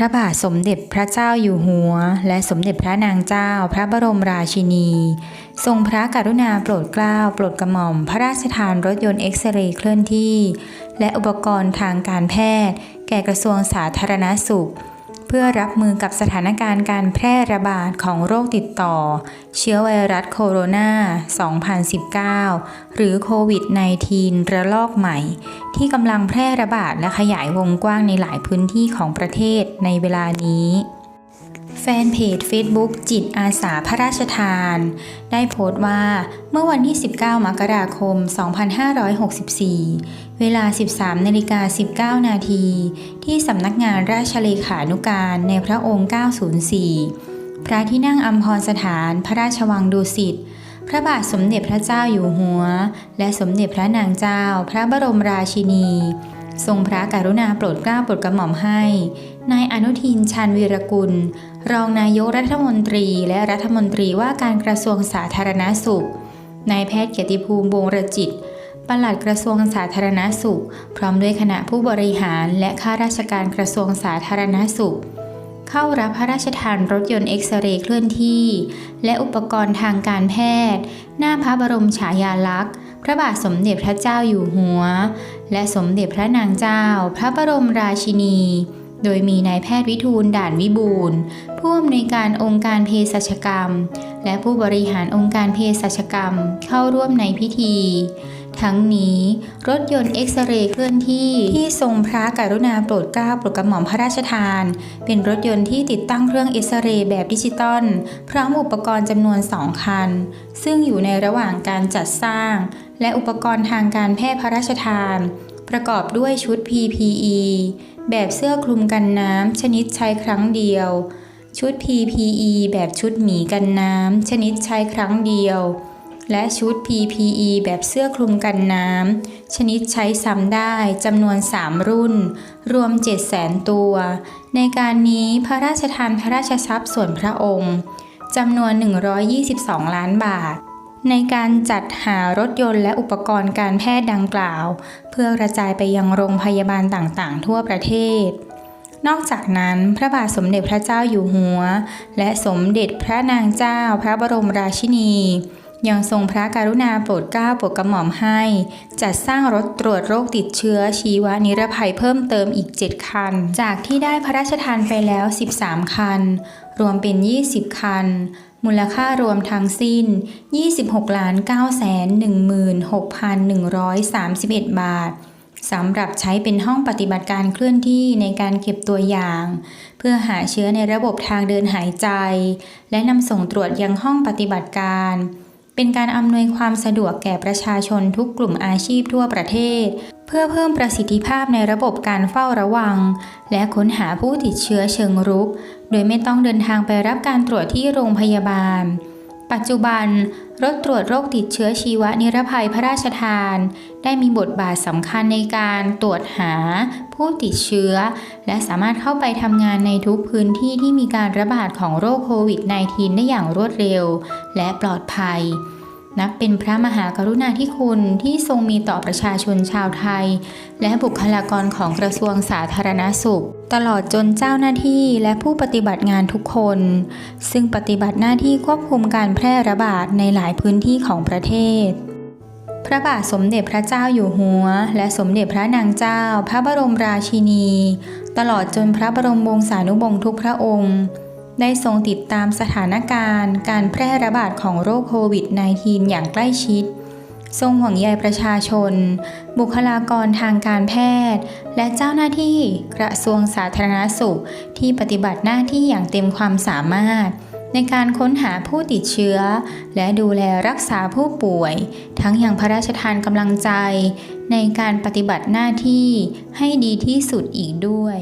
พระบาทสมเด็จพระเจ้าอยู่หัว และสมเด็จพระนางเจ้าพระบรมราชินี ทรงพระกรุณาโปรดเกล้าโปรดกระหม่อม พระราชทานรถยนต์เอ็กซเรย์เคลื่อนที่ และอุปกรณ์ทางการแพทย์ แก่กระทรวงสาธารณสุข เพื่อรับมือกับสถานการณ์การแพร่ระบาดของโรคติดต่อ เชื้อไวรัสโคโรนา 2019 หรือโควิด -19 ระลอกใหม่ ที่กำลังแพร่ระบาดและขยายวงกว้างในหลายพื้นที่ของประเทศในเวลานี้ แฟนเพจ Facebook จิตอาสาพระราชทาน ได้โพสต์ว่าเมื่อวันที่ 19 มกราคม 2564 เวลา 13นาฬิกา19 นาทีที่สำนักงานราชเลขานุการในพระองค์ 904 พระที่นั่งอัมพรสถานพระราชวังดุสิตพระบาทสมเด็จพระเจ้าอยู่หัว และสมเด็จพระนางเจ้า พระบรมราชินี ทรงพระกรุณาโปรดเกล้าโปรดกระหม่อมให้ นายอนุทินชาญวีรกุล รองนายกรัฐมนตรีและรัฐมนตรีว่าการกระทรวงสาธารณสุข นายแพทย์เกียรติภูมิวงระจิตปลัดกระทรวงสาธารณสุข พร้อมด้วยคณะผู้บริหารและข้าราชการกระทรวงสาธารณสุข เข้ารับพระราชทานรถยนต์เอ็กซเรย์เคลื่อนที่ และอุปกรณ์ทางการแพทย์ หน้าพระบรมฉายาลักษณ์ พระบาทสมเด็จพระเจ้าอยู่หัว และสมเด็จพระนางเจ้า พระบรมราชินี โดยมีนายแพทย์วิทูลด่านวิบูลผู้อำนวยการองค์การเภสัชกรรม และผู้บริหารองค์การเภสัชกรรมเข้าร่วมในพิธี ทั้งนี้รถยนต์เอ็กซเรย์เคลื่อนที่ที่ทรงพระกรุณาโปรดเกล้าโปรดกระหม่อมพระราชทาน เป็นรถยนต์ที่ติดตั้งเครื่องเอ็กซเรย์แบบดิจิตอลพร้อมอุปกรณ์จำนวน 2 คัน ซึ่งอยู่ในระหว่างการจัดสร้าง และอุปกรณ์ทางการแพทย์พระราชทาน ประกอบด้วยชุด PPE แบบเสื้อคลุมกันน้ำชนิดใช้ครั้งเดียว ชุด PPE แบบชุดหมีกันน้ำชนิดใช้ครั้งเดียว และชุด PPE แบบเสื้อคลุมกันน้ำ ชนิดใช้ซ้ำได้จำนวน 3 รุ่น รวม 700,000 ตัว ในการนี้พระราชทานพระราชทรัพย์ส่วนพระองค์จำนวน 122 ล้านบาท ในการจัดหารถยนต์และอุปกรณ์การแพทย์ดังกล่าว เพื่อกระจายไปยังโรงพยาบาลต่างๆ ทั่วประเทศนอกจากนั้นพระบาทสมเด็จพระเจ้าอยู่หัว และสมเด็จพระนางเจ้าพระบรมราชินี ยังทรงพระกรุณาโปรดเกล้าโปรดกระหม่อมให้ จัดสร้างรถตรวจโรคติดเชื้อชีวนิรภัยเพิ่มเติมอีก 7 คัน จากที่ได้พระราชทานไปแล้ว 13 คัน รวมเป็น 20 คัน มูลค่ารวมทั้งสิ้น 26ล้าน9แสน16,131 บาทสำหรับใช้เป็นห้องปฏิบัติการเคลื่อนที่ในการเก็บตัวอย่าง เพื่อหาเชื้อในระบบทางเดินหายใจ และนำส่งตรวจยังห้องปฏิบัติการ เป็นการอำนวยความสะดวกแก่ประชาชนทุกกลุ่มอาชีพทั่วประเทศ เพื่อเพิ่มประสิทธิภาพในระบบการเฝ้าระวัง และค้นหาผู้ติดเชื้อเชิงรุก โดยไม่ต้องเดินทางไปรับการตรวจที่โรงพยาบาล ปัจจุบัน รถตรวจโรคติดเชื้อชีวนิรภัยพระราชทาน ได้มีบทบาทสำคัญในการตรวจหาผู้ติดเชื้อ และสามารถเข้าไปทำงานในทุกพื้นที่ที่มีการระบาดของโรคโควิด -19 ได้อย่างรวดเร็ว และปลอดภัย นับเป็นพระมหากรุณาธิคุณที่ทรงมีต่อประชาชนชาวไทย และบุคลากรของกระทรวงสาธารณสุข ตลอดจนเจ้าหน้าที่และผู้ปฏิบัติงานทุกคน ซึ่งปฏิบัติหน้าที่ควบคุมการแพร่ระบาดในหลายพื้นที่ของประเทศพระบาทสมเด็จพระเจ้าอยู่หัว และสมเด็จพระนางเจ้า พระบรมราชินี ตลอดจนพระบรมวงศานุวงศ์ทุกพระองค์ ได้ทรงติดตามสถานการณ์ การแพร่ระบาดของโรคโควิด -19 อย่างใกล้ชิด ทรงห่วงใยประชาชน บุคลากรทางการแพทย์ และเจ้าหน้าที่กระทรวงสาธารณสุข ที่ปฏิบัติหน้าที่อย่างเต็มความสามารถ ในการค้นหาผู้ติดเชื้อ และดูแลรักษาผู้ป่วย ทั้งอย่างพระราชทานกำลังใจ ในการปฏิบัติหน้าที่ให้ดีที่สุดอีกด้วย